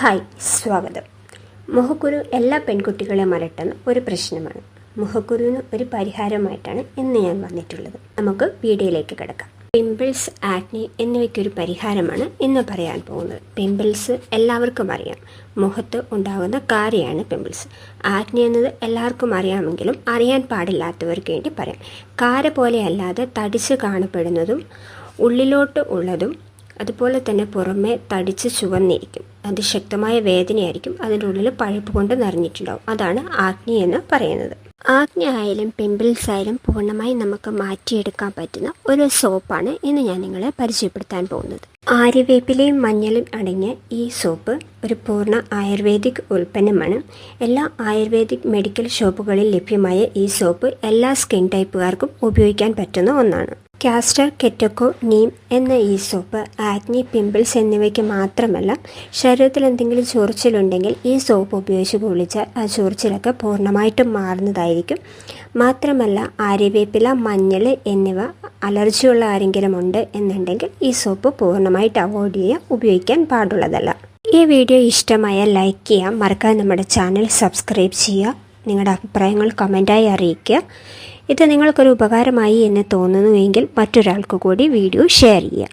Hi സ്വാഗതം. മുഖക്കുരു എല്ലാ പെൺകുട്ടികളെയും അലട്ടുന്ന ഒരു പ്രശ്നമാണ്. മുഖക്കുരുവിന് ഒരു പരിഹാരമായിട്ടാണ് ഇന്ന് ഞാൻ വന്നിട്ടുള്ളത്. നമുക്ക് വീഡിയോയിലേക്ക് കിടക്കാം. പിമ്പിൾസ് ആക്നി എന്നിവയ്ക്കൊരു പരിഹാരമാണ് ഇന്ന് പറയാൻ പോകുന്നത്. പിമ്പിൾസ് എല്ലാവർക്കും അറിയാം. മുഖത്ത് ഉണ്ടാകുന്ന കാര്യമാണ് പിമ്പിൾസ്. ആക്നി എന്നത് എല്ലാവർക്കും അറിയാമെങ്കിലും അറിയാൻ പാടില്ലാത്തവർക്ക് വേണ്ടി പറയാം. കാര പോലെയല്ലാതെ തടിച്ച് കാണപ്പെടുന്നതും ഉള്ളിലോട്ട് ഉള്ളതും അതുപോലെ തന്നെ പുറമെ തടിച്ച് ചുവന്നിരിക്കും. അതിശക്തമായ വേദനയായിരിക്കും. അതിന്റെ ഉള്ളിൽ പഴുപ്പ് കൊണ്ട് നിറഞ്ഞിട്ടുണ്ടാവും. അതാണ് ആഗ്നി എന്ന് പറയുന്നത്. ആഗ്നി ആയാലും പിമ്പിൾസ് ആയാലും പൂർണമായി നമുക്ക് മാറ്റിയെടുക്കാൻ പറ്റുന്ന ഒരു സോപ്പാണ് ഇന്ന് ഞാൻ നിങ്ങളെ പരിചയപ്പെടുത്താൻ പോകുന്നത്. ആര്യവേപ്പിലയും മഞ്ഞളും അടങ്ങിയ ഈ സോപ്പ് ഒരു പൂർണ ആയുർവേദിക് ഉൽപ്പന്നമാണ്. എല്ലാ ആയുർവേദിക് മെഡിക്കൽ ഷോപ്പുകളിൽ ലഭ്യമായ ഈ സോപ്പ് എല്ലാ സ്കിൻ ടൈപ്പുകാർക്കും ഉപയോഗിക്കാൻ പറ്റുന്ന ഒന്നാണ്. കാസ്റ്റർ കെറ്റക്കോ നീം എന്ന ഈ സോപ്പ് ആക്നി പിമ്പിൾസ് എന്നിവയ്ക്ക് മാത്രമല്ല ശരീരത്തിൽ എന്തെങ്കിലും ചൊറിച്ചിലുണ്ടെങ്കിൽ ഈ സോപ്പ് ഉപയോഗിച്ച് കുളിച്ചാൽ ആ ചൊറിച്ചിലൊക്കെ പൂർണമായിട്ടും മാറുന്നതായിരിക്കും. മാത്രമല്ല ആര്യവേപ്പില മഞ്ഞൾ എന്നിവ അലർജിയുള്ള ആരെങ്കിലും ഉണ്ട് എന്നുണ്ടെങ്കിൽ ഈ സോപ്പ് പൂർണമായിട്ട് അവോയ്ഡ് ചെയ്യുക ഉപയോഗിക്കാൻ പാടുള്ളതല്ല. ഈ വീഡിയോ ഇഷ്ടമായാൽ ലൈക്ക് ചെയ്യുക മറക്കാതെ നമ്മുടെ ചാനൽ സബ്സ്ക്രൈബ് ചെയ്യുക. നിങ്ങളുടെ അഭിപ്രായങ്ങൾ കമന്റായി അറിയിക്കുക. ഇത് നിങ്ങൾക്കൊരു ഉപകാരമായി എന്ന് തോന്നുന്നുവെങ്കിൽ മറ്റൊരാൾക്ക് കൂടി വീഡിയോ ഷെയർ ചെയ്യുക.